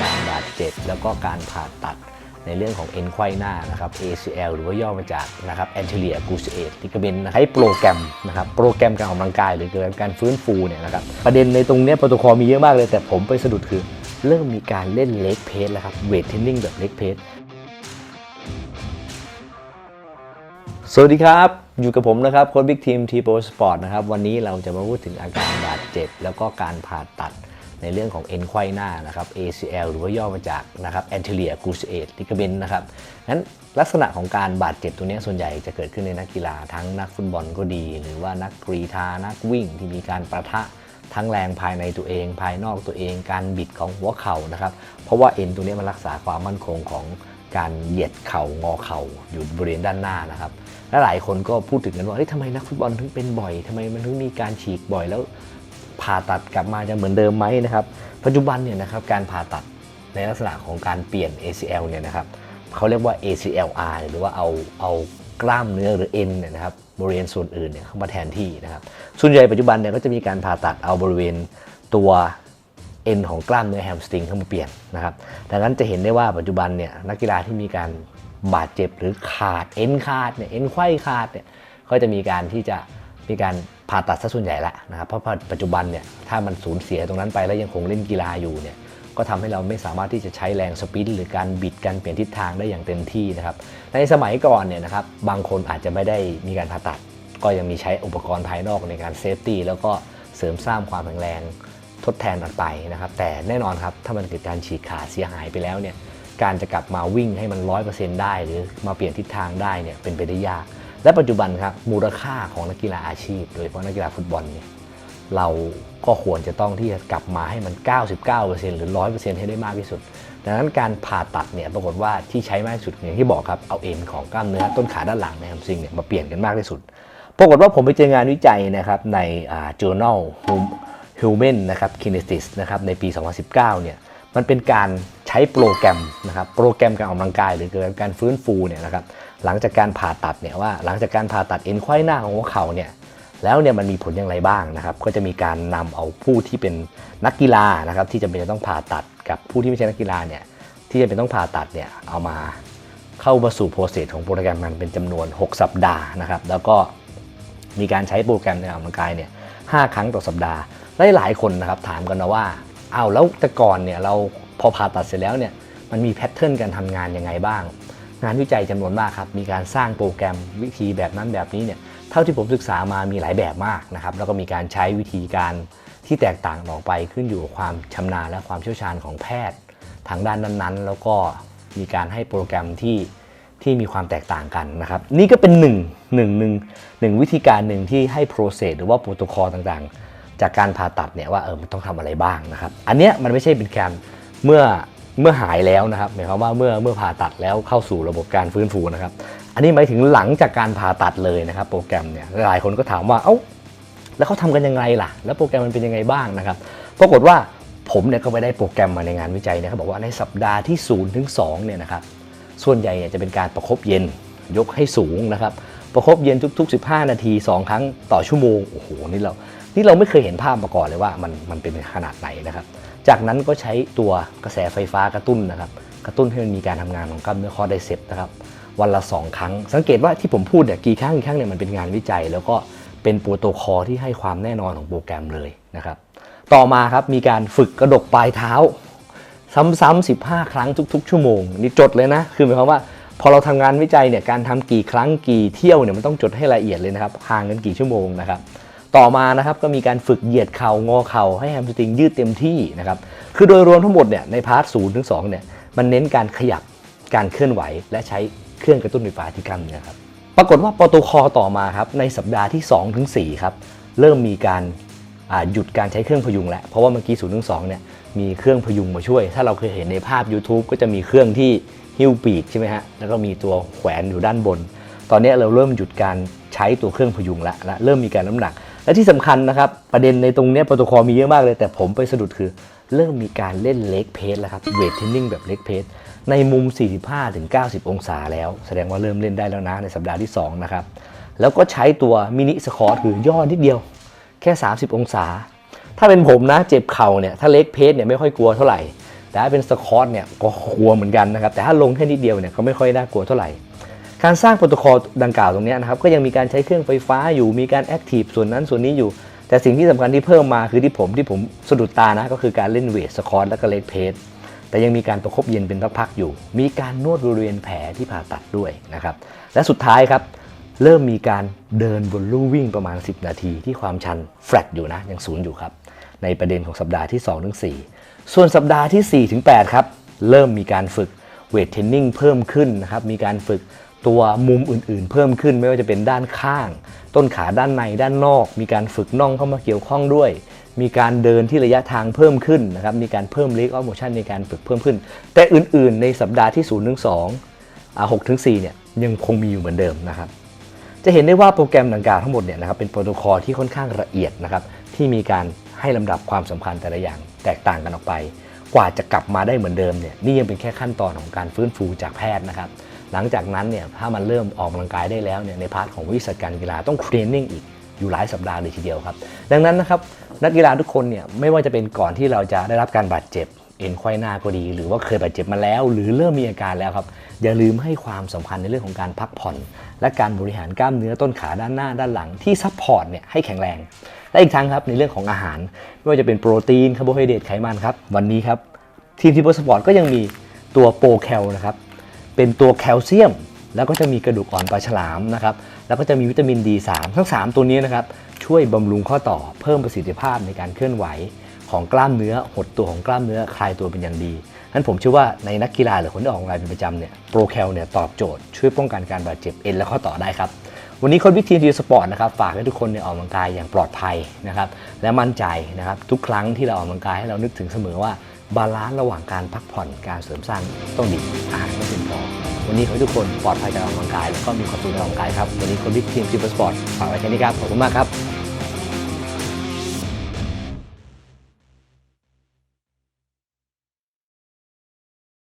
การบาดเจ็บแล้วก็การผ่าตัดในเรื่องของเอ็นไขว้หน้านะครับ ACL หรือว่าย่อมาจากนะครับ anterior cruciate ligament นะใช้โปรแกรมนะครับโปรแกรมการออกกำลังกายหรือเกิดการฟื้นฟูเนี่ยนะครับประเด็นในตรงนี้โปรโตคอลมีเยอะมากเลยแต่ผมไปสะดุดคือเริ่มมีการเล่นเล็กเพสแล้วครับเวทเทรนนิ่งแบบเล็กเพสสวัสดีครับ อยู่กับผมนะครับโค้ชบิ๊กทีมทีโปรสปอร์ตนะครับวันนี้เราจะมาพูดถึงอาการบาดเจ็บ แล้วก็การผ่าตัด ในเรื่องของเอ็นไขว้หน้านะครับ ACL หรือว่าย่อมาจากนะครับ anterior cruciate ligament นะครับนั้นลักษณะของการบาดเจ็บตัวนี้ส่วนใหญ่จะเกิดขึ้นในนักกีฬาทั้งนักฟุตบอลก็ดี หรือว่านักกรีฑานักวิ่งที่มีการประทะทั้งแรงภายในตัวเอง ภายนอกตัวเอง การบิดของหัวเข่านะครับ เพราะว่าเอ็นตัวนี้มันรักษาความมั่นคงของการเหยียดเข่างอเข่าอยู่บริเวณด้านหน้านะครับ และหลายคนก็พูดถึงกันว่าเฮ้ยทำไมนักฟุตบอลถึงเป็นบ่อยทำไมมันถึงมีการฉีกบ่อยแล้ว ผ่าตัดกลับมาจะเหมือนเดิมไหมนะครับ ปัจจุบันเนี่ยนะครับการผ่าตัดในลักษณะของการเปลี่ยน ACL เนี่ยนะครับเขาเรียกว่า ACLR หรือว่าเอาเอากล้ามเนื้อหรือเอ็นเนี่ยนะครับบริเวณส่วนอื่นเนี่ยเข้ามาแทนที่นะครับส่วนใหญ่ปัจจุบันเนี่ยก็จะมีการผ่าตัดเอาบริเวณตัวเอ็นของกล้ามเนื้อแฮมสตริงเข้ามาเปลี่ยนนะครับดังนั้นจะเห็นได้ว่าปัจจุบันเนี่ยนักกีฬาที่มีการบาดเจ็บหรือขาดเอ็นขาดเนี่ยเอ็นไขว้ขาดเนี่ยก็จะมีการที่จะมีการ ผ่าตัดซะส่วนใหญ่ละนะครับเพราะปัจจุบันเนี่ยถ้ามันสูญเสียตรงนั้นไปแล้วยังคงเล่นกีฬาอยู่เนี่ยก็ทำให้เราไม่สามารถที่จะใช้แรงสปินหรือการบิดการเปลี่ยนทิศทางได้อย่างเต็มที่นะครับในสมัยก่อนเนี่ยนะครับบางคนอาจจะไม่ได้มีการผ่าตัด ก็ยังมีใช้อุปกรณ์ภายนอกในการเซฟตี้แล้วก็เสริมสร้างความแข็งแรงทดแทนกันไปนะครับ แต่แน่นอนครับถ้ามันเกิดการฉีกขาดเสียหายไปแล้วเนี่ยการจะกลับมาวิ่งให้มัน 100%ได้ หรือมาเปลี่ยนทิศทางได้เนี่ยเป็นไปได้ยาก และปัจจุบันครับมูลค่าของนักกีฬาอาชีพ โดยเฉพาะนักกีฬาฟุตบอลเนี่ยเราก็ควรจะต้องที่จะกลับมาให้มัน 99%หรือ 100%ให้ได้มากที่สุด ดังนั้นการผ่าตัดเนี่ยปรากฏว่าที่ใช้มากที่สุดอย่างที่บอกครับเอาเอ็นของกล้ามเนื้อต้นขาด้านหลังในแฮมสตริงเนี่ยมาเปลี่ยนกันมากที่สุด ปรากฏว่าผมไปเจองานวิจัยนะครับใน journal Human นะครับ Kinesis นะครับในปี 2019 เนี่ยมันเป็นการ ช้โปรแกรมนะครับโปรแกรมการออกกำลังกายหรือเกิดการฟื้นฟูเนี่ยนะครับหลังจากการผ่าตัดเนี่ยว่าหลังจากการผ่าตัดเอ็นไขว้หน้าของหัวเข่าเนี่ยแล้วเนี่ยมันมีผลอย่างไรบ้างนะครับ ก็จะมีการนำเอาผู้ที่เป็นนักกีฬานะครับที่จำเป็นจะต้องผ่าตัดกับผู้ที่ไม่ใช่นักกีฬาเนี่ยที่จำเป็นต้องผ่าตัดเนี่ยเอามาเข้ามาสู่โปรเซสของโปรแกรมมันเป็นจำนวน 6 สัปดาห์นะครับแล้วก็มีการใช้โปรแกรมในการออกกำลังกายเนี่ยหครั้งต่อสัปดาห์และหลายคนนะครับถามกันนะว่า อ้าวแล้วแต่ก่อนเนี่ยเราพอผ่าตัดเสร็จแล้วเนี่ยมันมีแพทเทิร์นการทำงานยังไงบ้าง งานวิจัยจำนวนมากครับ มีการสร้างโปรแกรมวิธีแบบนั้นแบบนี้เนี่ยเท่าที่ผมศึกษามามีหลายแบบมากนะครับ แล้วก็มีการใช้วิธีการที่แตกต่างออกไปขึ้นอยู่กับความชำนาญและความเชี่ยวชาญของแพทย์ ทางด้านนั้นๆ แล้วก็มีการให้โปรแกรมที่ที่มีความแตกต่างกันนะครับ นี่ก็เป็นหนึ่งหนึ่งหนึ่งหนึ่งวิธีการหนึ่งที่ให้ process หรือว่าโปรโตคอลต่างๆ จากการผ่าตัดเนี่ยว่าเออมันต้องทำอะไรบ้างนะครับ อันเนี้ยมันไม่ใช่เป็นการเมื่อเมื่อหายแล้วนะครับหมายความว่าเมื่อเมื่อผ่าตัดแล้วเข้าสู่ระบบการฟื้นฟูนะครับ อันนี้หมายถึงหลังจากการผ่าตัดเลยนะครับ โปรแกรมเนี่ยหลายคนก็ถามว่าเอ้าแล้วเขาทำกันยังไงล่ะ แล้วโปรแกรมมันเป็นยังไงบ้างนะครับปรากฏว่าผมเนี่ยก็ไปได้โปรแกรมมาในงานวิจัยนะครับบอกว่าในสัปดาห์ที่0ถึง2เนี่ยนะครับส่วนใหญ่เนี่ยจะเป็นการประคบเย็นยกให้สูงนะครับประคบเย็นทุก ๆ 15 นาที 2 ครั้งต่อชั่วโมงโอ้โหนี่เรา นี่เราไม่เคยเห็นภาพมาก่อนเลยว่ามันมันเป็นขนาดไหนนะครับ จากนั้นก็ใช้ตัวกระแสไฟฟ้ากระตุ้นนะครับ กระตุ้นให้มันมีการทำงานของกล้ามเนื้อคอไดเซปนะครับวันละ 2 ครั้ง สังเกตว่าที่ผมพูดเนี่ยกี่ครั้งกี่ครั้งเนี่ยมันเป็นงานวิจัย แล้วก็เป็นโปรโตคอลที่ให้ความแน่นอนของโปรแกรมเลยนะครับ ต่อมาครับมีการฝึกกระดกปลายเท้า ซ้ำๆ15 ครั้งทุก ๆ ชั่วโมงนี่จดเลยนะคือหมายความว่าพอเราทำงานวิจัยเนี่ยการทำกี่ครั้งกี่เที่ยวเนี่ยมันต้องจดให้ละเอียดเลยนะครับห่างกันกี่ชั่วโมงนะครับ ต่อมานะครับก็มีการฝึกเหยียดเข่างอเข่าให้แฮมสตริงยืดเต็มที่นะครับคือโดยรวมทั้งหมดเนี่ยในพาร์ทศูนย์ถึงสองเนี่ยมันเน้นการขยับการเคลื่อนไหว และใช้เครื่องกระตุ้นไฟฟ้าที่กล้ามเนื้อครับปรากฏว่าโปรโตคอลต่อมาครับในสัปดาห์ที่2ถึง4ครับเริ่มมีการหยุดการใช้เครื่องพยุงแล้วเพราะว่าเมื่อกี้0ถึง2เนี่ยมีเครื่องพยุงมาช่วย ถ้าเราเคยเห็นในภาพ YouTube ก็จะมีเครื่องที่หิ้วปีกใช่ไหมฮะแล้วก็มีตัวแขวนอยู่ด้านบน ตอนนี้เราเริ่มหยุดการใช้ตัวเครื่องพยุงแล้วและเริ่มมีการน้ำหนัก และที่สำคัญนะครับ ประเด็นในตรงนี้โปรโตคอลมีเยอะมากเลย แต่ผมไปสะดุดคือ เริ่มมีการเล่นเล็กเพสแล้วครับเวทเทนนิ่งแบบเล็กเพสในมุม 45-90 องศาแล้ว แสดงว่าเริ่มเล่นได้แล้วนะในสัปดาห์ที่ 2 นะครับ แล้วก็ใช้ตัวมินิสควอตคือย่อนิดเดียวแค่ 30 องศา ถ้าเป็นผมนะเจ็บเข่าเนี่ยถ้าเล็กเพสเนี่ยไม่ค่อยกลัวเท่าไหร่ แต่ถ้าเป็นสควอตเนี่ยก็กลัวเหมือนกันนะครับแต่ถ้าลงแค่นิดเดียวเนี่ยก็ไม่ค่อยน่ากลัวเท่าไหร่ การสร้างโปรโตคอลดังกล่าวตรงนี้นะครับก็ยังมีการใช้เครื่องไฟฟ้าอยู่มีการแอคทีฟส่วนนั้นส่วนนี้อยู่ แต่สิ่งที่สำคัญที่เพิ่มมาคือที่ผมที่ผมสะดุดตานะก็คือการเล่นเวทสคอตและก็เลกเพสแต่ยังมีการประคบเย็นเป็นพักๆอยู่ มีการนวดบริเวณแผลที่ผ่าตัดด้วยนะครับและสุดท้ายครับเริ่มมีการเดินบนลู่วิ่งประมาณ 10 นาทีที่ความชันแฟลตอยู่นะยังศูนย์อยู่ครับในประเด็นของสัปดาห์ที่2ถึง4ส่วนสัปดาห์ที่4ถึง8ครับเริ่มมีการฝึกเวทเทรนนิ่งเพิ่มขึ้นนะครับมีการฝึก ตัวมุมอื่นๆ เพิ่มขึ้นไม่ว่าจะเป็นด้านข้าง ต้นขาด้านในด้านนอก มีการฝึกน่องเข้ามาเกี่ยวข้องด้วย มีการเดินที่ระยะทางเพิ่มขึ้นนะครับมีการเพิ่มเล็กออฟโมชันในการฝึกเพิ่มขึ้น แต่อื่นๆ ในสัปดาห์ที่0ถึง2อ่า6ถึง4เนี่ยยังคงมีอยู่เหมือนเดิมนะครับจะเห็นได้ว่าโปรแกรมดังกล่าวทั้งหมดเนี่ยนะครับเป็นโปรโตคอลที่ค่อนข้างละเอียดนะครับที่มีการให้ลำดับความสำคัญแต่ละอย่างแตกต่างกันออกไป กว่าจะกลับมาได้เหมือนเดิมเนี่ยนี่ยังเป็นแค่ขั้นตอนของการฟื้นฟูจากแพทย์นะครับ หลังจากนั้นเนี่ยถ้ามันเริ่มออกกำลังกายได้แล้วเนี่ยในพาร์ทของวิสัยการกีฬาต้องเทรนนิ่งอีกอยู่หลายสัปดาห์เลยทีเดียวครับ ดังนั้นนะครับนักกีฬาทุกคนเนี่ยไม่ว่าจะเป็นก่อนที่เราจะได้รับการบาดเจ็บเอ็นไขว้หน้าก็ดี หรือว่าเคยบาดเจ็บมาแล้ว หรือเริ่มมีอาการแล้วครับอย่าลืมให้ความสำคัญในเรื่องของการพักผ่อน และการบริหารกล้ามเนื้อต้นขาด้านหน้าด้านหลังที่ซัพพอร์ตเนี่ยให้แข็งแรงและอีกทั้งครับในเรื่องของอาหาร ไม่ว่าจะเป็นโปรตีนคาร์โบไฮเดรตไขมันครับวันนี้ครับทีมทีโปสปอร์ตก็ยังมีตัวโปรแคลนะครับ เป็นตัวแคลเซียม แล้วก็จะมีกระดูกอ่อนปลาฉลามนะครับ แล้วก็จะมีวิตามิน D3 ทั้ง 3 ตัวนี้นะครับ ช่วยบำรุงข้อต่อเพิ่มประสิทธิภาพในการเคลื่อนไหวของกล้ามเนื้อ หดตัวของกล้ามเนื้อคลายตัวเป็นอย่างดีนั้นผมเชื่อว่าในนักกีฬาหรือคนที่ออกกำลังกายเป็นประจำเนี่ยโปรแคลเนี่ยตอบโจทย์ช่วยป้องกันการบาดเจ็บเอ็นและข้อต่อได้ครับ วันนี้คนวิทีมทีสปอร์ตนะครับฝากให้ทุกคนเนี่ยออกกำลังกายอย่างปลอดภัยนะครับและมั่นใจนะครับทุกครั้งที่เราออกกำลังกายให้เรานึกถึงเสมอว่า บาลานซ์ระหว่างการพักผ่อนการเสริมสร้างต้องดีอาหารต้องเพียงพอวันนี้ขอให้ทุกคนปลอดภัยจากออกกำลังกาย แล้วก็มีความสุขในออกกำลังกายครับ วันนี้คนวิทีมทีสปอร์ตฝากไว้แค่นี้ครับ ขอบคุณมากครับ